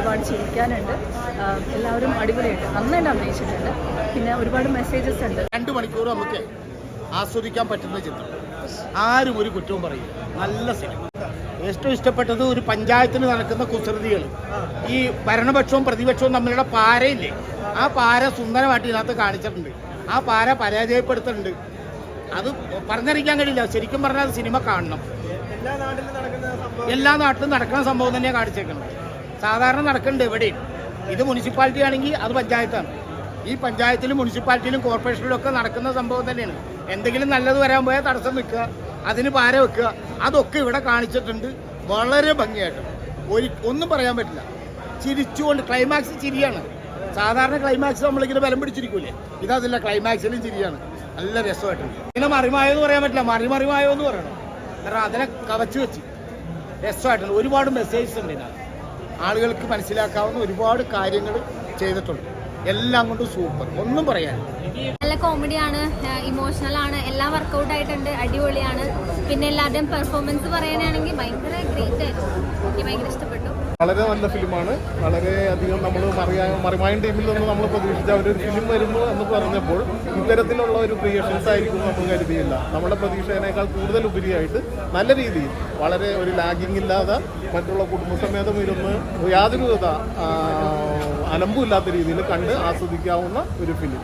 ഒരുപാട് ചിരിക്കാനുണ്ട്. എല്ലാവരും അടിപൊളിയായിട്ട് നന്നായിട്ട് അഭിനയിച്ചിട്ടുണ്ട്. പിന്നെ ഒരുപാട് മെസ്സേജസ് ഉണ്ട്. രണ്ട് മണിക്കൂർ നമുക്ക് ആസ്വദിക്കാൻ പറ്റുന്ന ചിത്രം. ആരും ഒരു കുറ്റവും പറയില്ല. നല്ല സിനിമ ഏറ്റവും ഇഷ്ടപ്പെട്ടത് ഒരു പഞ്ചായത്തിന് നടക്കുന്ന കുസൃതികൾ ഈ ഭരണപക്ഷവും പ്രതിപക്ഷവും തമ്മിലുള്ള പാരയില്ലേ? ആ പാര സുന്ദരമായിട്ട് ഇതിനകത്ത് കാണിച്ചിട്ടുണ്ട്. ആ പാര പരാജയപ്പെടുത്തുന്നുണ്ട്. അത് പറഞ്ഞറിയിക്കാൻ കഴിയില്ല. ശരിക്കും പറഞ്ഞാൽ അത് സിനിമ കാണണം. എല്ലാ നാട്ടിലും നടക്കുന്ന സംഭവം തന്നെയാണ് കാണിച്ചേക്കുന്നത്. സാധാരണ നടക്കുന്നുണ്ട് എവിടെയും. ഇത് മുനിസിപ്പാലിറ്റി ആണെങ്കിൽ അത് പഞ്ചായത്താണ്. ഈ പഞ്ചായത്തിലും മുനിസിപ്പാലിറ്റിയിലും കോർപ്പറേഷനിലും ഒക്കെ നടക്കുന്ന സംഭവം തന്നെയാണ്. എന്തെങ്കിലും നല്ലത് വരാൻ പോയാൽ തടസ്സം വെക്കുക അതിന് പാര വെക്കുക അതൊക്കെ ഇവിടെ കാണിച്ചിട്ടുണ്ട്. വളരെ ഭംഗിയായിട്ട്. ഒരു ഒന്നും പറയാൻ പറ്റില്ല. ചിരിച്ചുകൊണ്ട് ക്ലൈമാക്സ് ചിരിയാണ്. സാധാരണ ക്ലൈമാക്സ് നമ്മളിങ്ങനെ ബലം പിടിച്ചിരിക്കൂലേ? ഇതല്ല ക്ലൈമാക്സിലും ചിരിയാണ്. നല്ല രസമായിട്ടുണ്ട്. ഇങ്ങനെ മറിമായോ എന്ന് പറയാൻ പറ്റില്ല. മറി മറിമായോ എന്ന് പറയണം. കാരണം അതിനെ കവച്ചു വെച്ച്. രസമായിട്ടുണ്ട്. ഒരുപാട് മെസ്സേജസ് ഉണ്ട് ഇതിനകത്ത്. ആളുകൾക്ക് മനസ്സിലാക്കാവുന്ന ഒരുപാട് കാര്യങ്ങൾ ചെയ്തിട്ടുണ്ട്. എല്ലാം കൊണ്ടും സൂപ്പർ. ഒന്നും പറയാൻ നല്ല കോമഡിയാണ് ഇമോഷണൽ ആണ് എല്ലാം വർക്കൗട്ട് ആയിട്ടുണ്ട് അടിപൊളിയാണ്. പിന്നെ എല്ലാവരുടെയും പെർഫോമൻസ് പറയാനാണെങ്കിൽ ഭയങ്കര ഗ്രേറ്റ് ആയിരുന്നു. എനിക്ക് ഭയങ്കര ഇഷ്ടപ്പെട്ടു. വളരെ നല്ല ഫിലിമാണ്. വളരെ അധികം നമ്മൾ മറിയാ മറിമായൻ ടീമിൽ നിന്ന് നമ്മൾ പ്രതീക്ഷിച്ച ഒരു ഫിലിം വരുന്നു എന്ന് പറഞ്ഞപ്പോൾ ഇത്തരത്തിലുള്ള ഒരു ക്രിയേഷൻസ് ആയിരിക്കും നമ്മൾ കരുതിയില്ല. നമ്മുടെ പ്രതീക്ഷേനേക്കാൾ കൂടുതൽ ഉപരിയായിട്ട് നല്ല രീതിയിൽ വളരെ ഒരു ലാഗിങ് ഇല്ലാതെ മറ്റുള്ള കുടുംബസമേതം ഇരുന്ന് യാതൊരു വിധ അലമ്പുമില്ലാത്ത രീതിയിൽ കണ്ട് ആസ്വദിക്കാവുന്ന ഒരു ഫിലിം